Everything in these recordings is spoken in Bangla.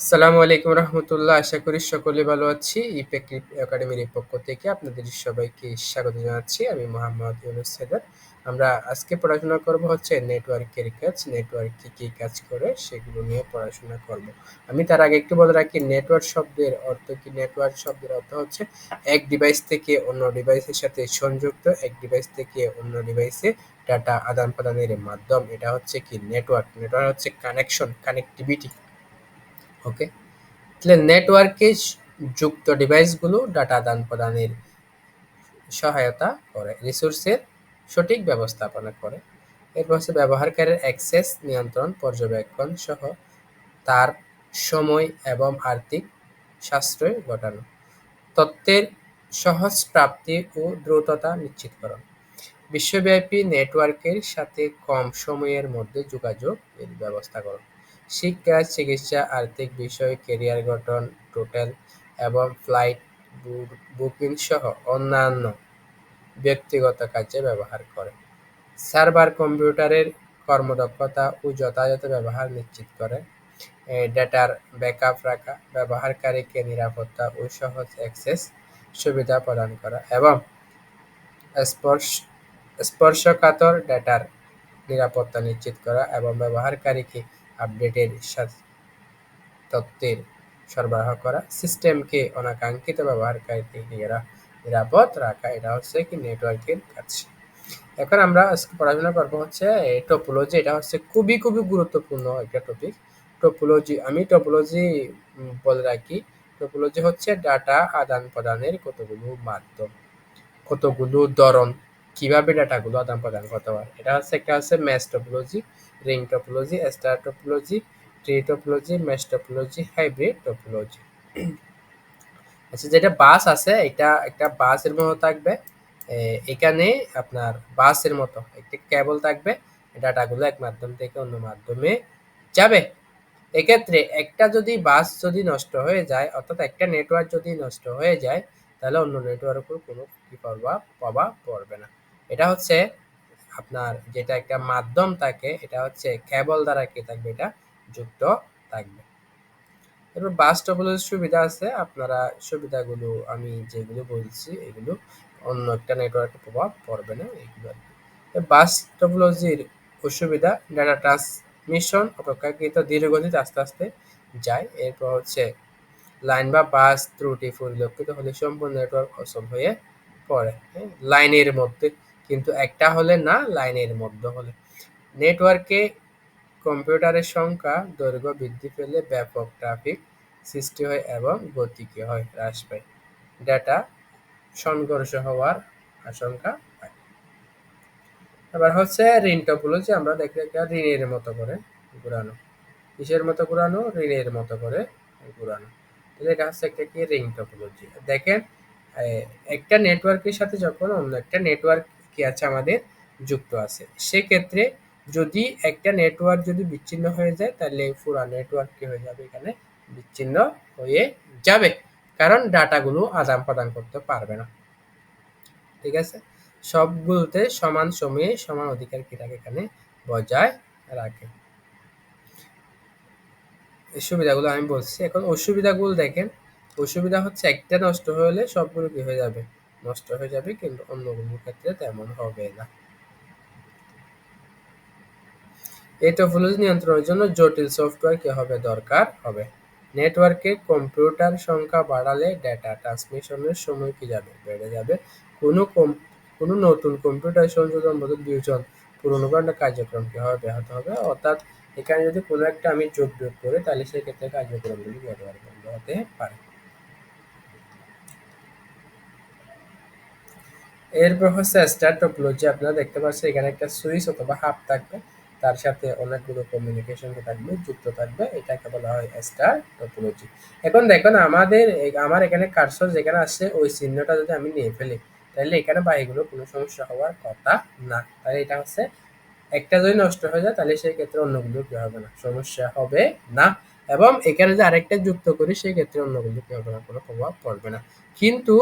আসসালামু আলাইকুম রহমতুল্লাহ। আশা করি সকলে ভালো আছি। ইপেক একাডেমির পক্ষ থেকে আপনাদের সবাইকে স্বাগত জানাচ্ছি। আমি মোহাম্মদ ইউনুস সাদার আমরা আজকে পড়াশোনা করব হচ্ছে নেটওয়ার্কের কাজ। নেটওয়ার্ক কি কি কাজ করে সেগুলো নিয়ে পড়াশোনা করব। আমি তার আগে একটু বলে রাখি, নেটওয়ার্ক শব্দের অর্থ কি? নেটওয়ার্ক শব্দের অর্থ হচ্ছে এক ডিভাইস থেকে অন্য ডিভাইসের সাথে সংযুক্ত, এক ডিভাইস থেকে অন্য ডিভাইসে ডাটা আদান প্রদানের মাধ্যম। এটা হচ্ছে কি? নেটওয়ার্ক। নেটওয়ার্ক হচ্ছে কানেকশন কানেক্টিভিটি ওকে তাহলে নেটওয়ার্কে যুক্ত ডিভাইসগুলো ডাটা আদান প্রদানের সহায়তা করে রিসোর্সের সঠিক ব্যবস্থাপনা করে। এরপর হচ্ছে ব্যবহারকারীর অ্যাক্সেস নিয়ন্ত্রণ, পর্যবেক্ষণ সহ তার সময় এবং আর্থিক সাশ্রয় ঘটানো, তথ্যের সহজ প্রাপ্তি ও দ্রুততা নিশ্চিতকরণ। বিশ্বব্যাপী নেটওয়ার্কের সাথে কম সময়ের মধ্যে যোগাযোগ ব্যবস্থা করো। শিক্ষা, চিকিৎসা, আর্থিক বিষয় কেরিয়ার গঠন টোটাল এবং ফ্লাইট বুকিং সহ অন্যান্য ব্যক্তিগত কাজে ব্যবহার করে। সার্ভার কম্পিউটারের কর্মদক্ষতা ও যথাযথ ব্যবহার নিশ্চিত করে। ডেটার ব্যাকআপ রাখা, ব্যবহারকারীকে নিরাপত্তা ও সহজ অ্যাক্সেস সুবিধা প্রদান করা এবং স্পর্শ স্পর্শকাতর ডেটার নিরাপত্তা নিশ্চিত করা এবং ব্যবহারকারীকে আপডেটের তথ্যের সরবরাহ করা সিস্টেমকে অনাকাঙ্ক্ষিত ব্যবহারকারীকে নিরাপদ রাখা, এটা হচ্ছে কি নেটওয়ার্কের কাজ। এখন আমরা আজকে পড়াশোনা করব হচ্ছে টপোলজি এটা হচ্ছে খুবই খুবই গুরুত্বপূর্ণ একটা টপিক টপোলজি আমি টপোলজি বলে রাখি টপোলজি হচ্ছে ডাটা আদান প্রদানের কতগুলো মাধ্যম, কতগুলো ধরন, কীভাবে ডাটাগুলো আদান প্রদান করতে পারে এটা হচ্ছে একটা হচ্ছে mesh topology ring topology star topology tree topology mesh topology hybrid topology আচ্ছা যেটা বাস আছে, এটা একটা বাসের মতো থাকবে। এখানে আপনার বাসের মতো একটি কেবল থাকবে। ডাটাগুলো এক মাধ্যম থেকে অন্য মাধ্যমে যাবে। এক্ষেত্রে একটা যদি বাস যদি নষ্ট হয়ে যায়, অর্থাৎ একটা নেটওয়ার্ক যদি নষ্ট হয়ে যায়, তাহলে অন্য নেটওয়ার্কের উপর কোনো কি প্রভাব প্রভাব পড়বে না। এটা হচ্ছে আপনার যেটা একটা মাধ্যম থাকে, এটা হচ্ছে কেবল দ্বারা কি থাকবে? এটা যুক্ত থাকবে। এরপর বাস টপোলজির সুবিধা আছে। আপনারা সুবিধাগুলো আমি যেগুলো বলছি, এগুলো অন্য একটা নেটওয়ার্কে প্রভাব পড়বে না, এগুলো আর কি। বাস টপোলজির অসুবিধা ডাটা ট্রান্সমিশন অপেক্ষাকৃত দীর্ঘগতিতে আস্তে আস্তে যায়। এরপর হচ্ছে লাইন বা বাস ত্রুটি পরিলক্ষিত হলে সম্পূর্ণ নেটওয়ার্ক অসম হয়ে পড়ে। লাইনের মধ্যে কিন্তু একটা হলে না, লাইনের মধ্যে হলে। নেটওয়ার্কে কম্পিউটারের সংখ্যা, দৈর্ঘ্য বৃদ্ধি পেলে ব্যাপক ট্রাফিক সৃষ্টি হয় এবং গতিকে হয় হ্রাস পায়। ডেটা সংঘর্ষ হওয়ার আশঙ্কা এবার হচ্ছে ঋণ টপোলজি আমরা দেখি একটা ঋণের মতো করে ঘুরানো। কিসের মতো ঘুরানো? ঋণের মতো করে ঘুরানো। তাহলে এটা হচ্ছে একটা কি রিং টপোলজি দেখেন একটা নেটওয়ার্কের সাথে যখন অন্য একটা নেটওয়ার্ক কি আছে আমাদের? যুক্ত আছে। সেক্ষেত্রে যদি একটা নেটওয়ার্ক যদি বিচ্ছিন্ন হয়ে যায়, তাহলে পুরো নেটওয়ার্ক কি হয়ে যাবে এখানে? বিচ্ছিন্ন হয়ে যাবে। কারণ ডাটাগুলো আদান প্রদান করতে পারবে না। ঠিক আছে? সবগুলোতে সমান সময়ে সমান অধিকার কি থাকে এখানে বজায় রাখে। এই সুবিধাগুলো আমি বলছি। এখন অসুবিধাগুলো দেখেন। অসুবিধা হচ্ছে একটা নষ্ট হলে সবগুলো কি হয়ে যাবে? নষ্ট হয়ে যাবে কিন্তু অন্যগুলোর ক্ষেত্রে তেমন হবে না। এই টপোলজি নিয়ন্ত্রণের জন্য জটিল সফটওয়্যার কি হবে দরকার? হবে। নেটওয়ার্কে কম্পিউটার সংখ্যা বাড়ালে ডেটা ট্রান্সমিশনের সময় কি যাবে? বেড়ে যাবে। কোনো কোনো নতুন কম্পিউটার সংযোজন মতো দুইজন পুরনো কারণে কার্যক্রম কি হবে? ব্যাহত হবে। অর্থাৎ এখানে যদি কোনো একটা আমি যোগ বিয়োগ করি, তাহলে সেক্ষেত্রে কার্যক্রমগুলি ব্যবহার বন্ধ হতে পারে। এরপর হচ্ছে স্টার টপোলজি আপনারা দেখতে পাচ্ছেন এখানে একটা সুইচ অথবা হাফ থাকবে। তার সাথে অনেকগুলো কমিউনিকেশন থাকবে, যুক্ত থাকবে। এটাকে বলা হয় স্টার টপোলজি এখন দেখুন, আমাদের আমার এখানে কারসর যেখানে আসছে ওই চিহ্নটা যদি আমি নিয়ে ফেলি, তাহলে এখানে বাকিগুলো কোনো সমস্যা হওয়ার কথা না। তাহলে এটা হচ্ছে, একটা যদি নষ্ট হয়ে যায়, তাহলে সেই ক্ষেত্রে অন্যগুলো কি হবে না, সমস্যা হবে না। এবং এখানে যে আরেকটা যুক্ত করি, সেই ক্ষেত্রে অন্যগুলো কি হবে না, কোনো প্রভাব পড়বে না। কিন্তু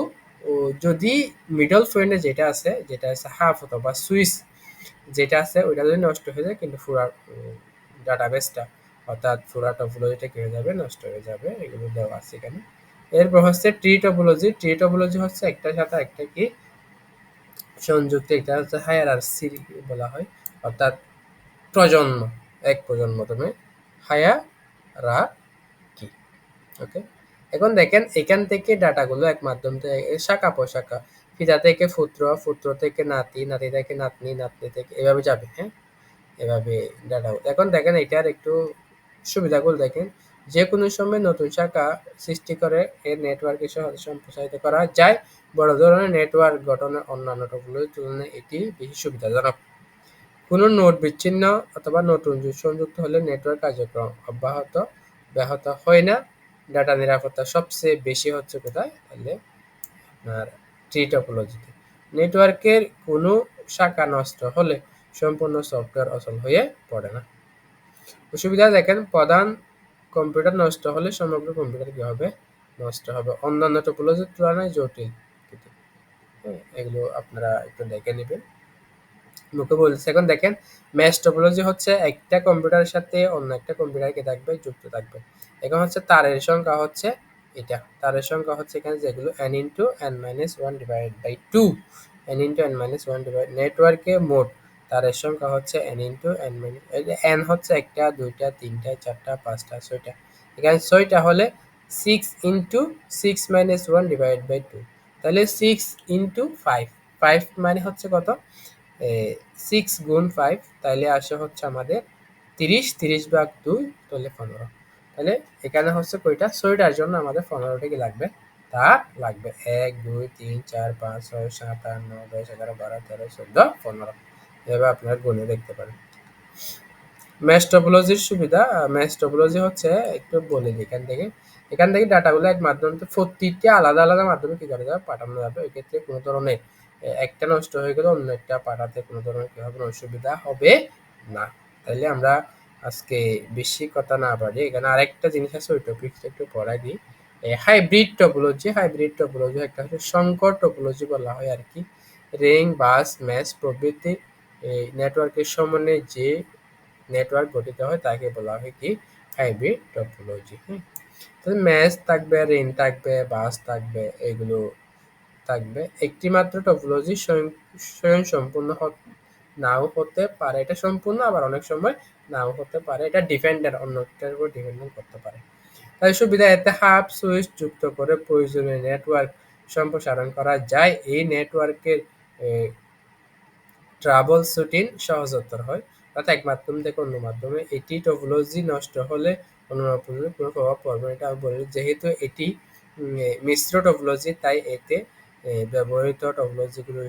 যদি মিডল ফ্রেন্ডে যেটা আছে যেটা আছে হাফ অথবা সুইচ যেটা আছে ওইটা যদি নষ্ট হয়ে যায়, কিন্তু পুরো ডাটাবেসটা অর্থাৎ পুরা টপোলজিটা কি হয়ে যাবে? নষ্ট হয়ে যাবে, এগুলো দেওয়া আছে এখানে। এরপর হচ্ছে ট্রি টপোলজি ট্রি টপোলজি হচ্ছে একটার সাথে একটা কি? সংযুক্ত, এটা হচ্ছে হায়ার আর সি বলা হয়, অর্থাৎ প্রজন্ম, এক প্রজন্ম তুমি হায়া রা কি ওকে এখন দেখেন, এখান থেকে ডাটাগুলো এক মাধ্যম থেকে শাখা পোশাখা পিতা থেকে পুত্র পুত্র থেকে নাতি নাতি থেকে নাতনি নাতনি থেকে, এভাবে যাবে হ্যাঁ? এভাবে ডাটা। এখন দেখেন, এটার একটু সুবিধাগুলো দেখেন। যে কোনো সময় নতুন শাখা সৃষ্টি করে, এর নেটওয়ার্কের সাথে সম্প্রসারিত করা যায়। বড় ধরনের নেটওয়ার্ক গঠনের অন্যান্য টপগুলোর তুলনায় এটি বেশি সুবিধাজনক। কোনো নোট বিচ্ছিন্ন অথবা নতুন সংযুক্ত হলে নেটওয়ার্ক কার্যক্রম অব্যাহত, ব্যাহত হয় না। ডাটা নিরাপত্তা সবচেয়ে বেশি হচ্ছে কোথায়? তাহলে আপনার ট্রি টপোলজিতে নেটওয়ার্কের কোনো শাখা নষ্ট হলে সম্পূর্ণ সফটওয়্যার অচল হয়ে পড়ে না। অসুবিধা দেখেন প্রধান কম্পিউটার নষ্ট হলে সমগ্র কম্পিউটার কি হবে? নষ্ট হবে। অন্যান্য টপোলজির তুলনায় জটিল। হ্যাঁ, এগুলো আপনারা একটু দেখে নেবেন। মুখে বলছে, এখন দেখেন ম্যাশ টপোলজি হচ্ছে একটা কম্পিউটারের সাথে অন্য একটা কম্পিউটারকে থাকবে, যুক্ত থাকবে। এখন হচ্ছে তারের সংখ্যা হচ্ছে এটা। তারের সংখ্যা হচ্ছে এখানে যেগুলো n into n minus one divide by two n into n minus one divide নেটওয়ার্কে মোট তারের সংখ্যা হচ্ছে n into n minus n হচ্ছে একটা, দুইটা, তিনটা, চারটা, পাঁচটা, ছয়টা। এখানে ছয়টা হলে six into six minus one divide by two তাহলে সিক্স ইন্টু ফাইভ ফাইভ মানে হচ্ছে কত? সিক্স গুণ ফাইভ তাহলে আসে হচ্ছে আমাদের তিরিশ তিরিশ ভাগ দুই তাহলে পনেরো। তাহলে এখানে হচ্ছে কয়টা? ছয়টার জন্য আমাদের পনেরোটা কি লাগবে? তার লাগবে এক, দুই, তিন, চার, পাঁচ, ছয়, সাত, আট, নয়, দশ, এগারো, বারো, তেরো, চোদ্দ, পনেরো। এভাবে আপনারা গুণে দেখতে পারেন। ম্যাশ টপোলজির সুবিধা ম্যাশ টপোলজি হচ্ছে একটু বলে দিই এখান থেকে। এখান থেকে ডাটাগুলো এক মাধ্যম, প্রতিটা আলাদা আলাদা মাধ্যমে কি করা যাবে? পাঠানো যাবে। ওই ক্ষেত্রে কোনো ধরনের একটা নষ্ট হয়ে গেলে অন্য একটা পাঠাতে কোনো ধরনের কি অসুবিধা হবে না। তাইলে আমরা আজকে বেশি কথা না পারি এখানে আরেকটা জিনিস আছে, ওই টপিকটা একটু পড়াই দিই। হাইব্রিড টপোলজি হাইব্রিড টপোলজি একটা হচ্ছে সংকর টপোলজি বলা হয় আর কি। রিং বাস ম্যাচ প্রভৃতি এই নেটওয়ার্কের সমন্বয়ে যে নেটওয়ার্ক গঠিত হয় তাকে বলা হয় কি? হাইব্রিড টপোলজি হ্যাঁ তাহলে ম্যাচ থাকবে রেন থাকবে বাস থাকবে, এগুলো থাকবে। একটি মাত্র টপোলজি স্বয়ং সম্পূর্ণ নাও হতে পারে। এটা সম্পূর্ণ, আবার অনেক সময় নাও হতে পারে। এটা ডিপেন্ডেন্ট অন্যটার উপর ডিপেন্ডেন্ট করতে পারে। তাই সুবিধা, এতে হাফ সুইচ যুক্ত করে প্রয়োজনীয় নেটওয়ার্ক সম্প্রসারণ করা যায়। এই নেটওয়ার্কের ট্রাবল শুটিং সহজতর হয়। অর্থাৎ এক মাধ্যম থেকে অন্য মাধ্যমে এটি টপোলজি নষ্ট হলে অন্য কোনো প্রভাব পড়বে এটা বলি, যেহেতু এটি মিশ্র টপোলজি তাই এতে ব্যবহৃত টপোলজিগুলোর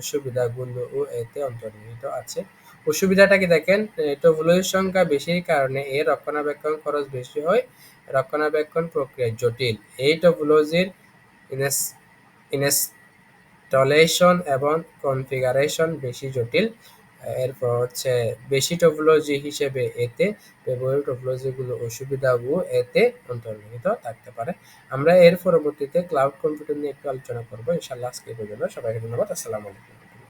ও এতে অন্তর্নিহিত আছে। অসুবিধাটা কি দেখেন? টপোলজির সংখ্যা বেশির কারণে এর রক্ষণাবেক্ষণ খরচ বেশি হয়। রক্ষণাবেক্ষণ প্রক্রিয়া জটিল। এই টপোলজির ইনস্টলেশন এবং কনফিগারেশন বেশি জটিল। এরপর হচ্ছে বেশি টপোলজি হিসেবে এতে ব্যবহৃত টপোলজিগুলো অসুবিধাগুলো এতে অন্তর্নিহিত থাকতে পারে। আমরা এর পরবর্তীতে ক্লাউড কম্পিউটিং নিয়ে একটু আলোচনা করব। ইনশাল্লাহ আজকে পর্যন্ত। সবাইকে ধন্যবাদ। আসসালামু আলাইকুম।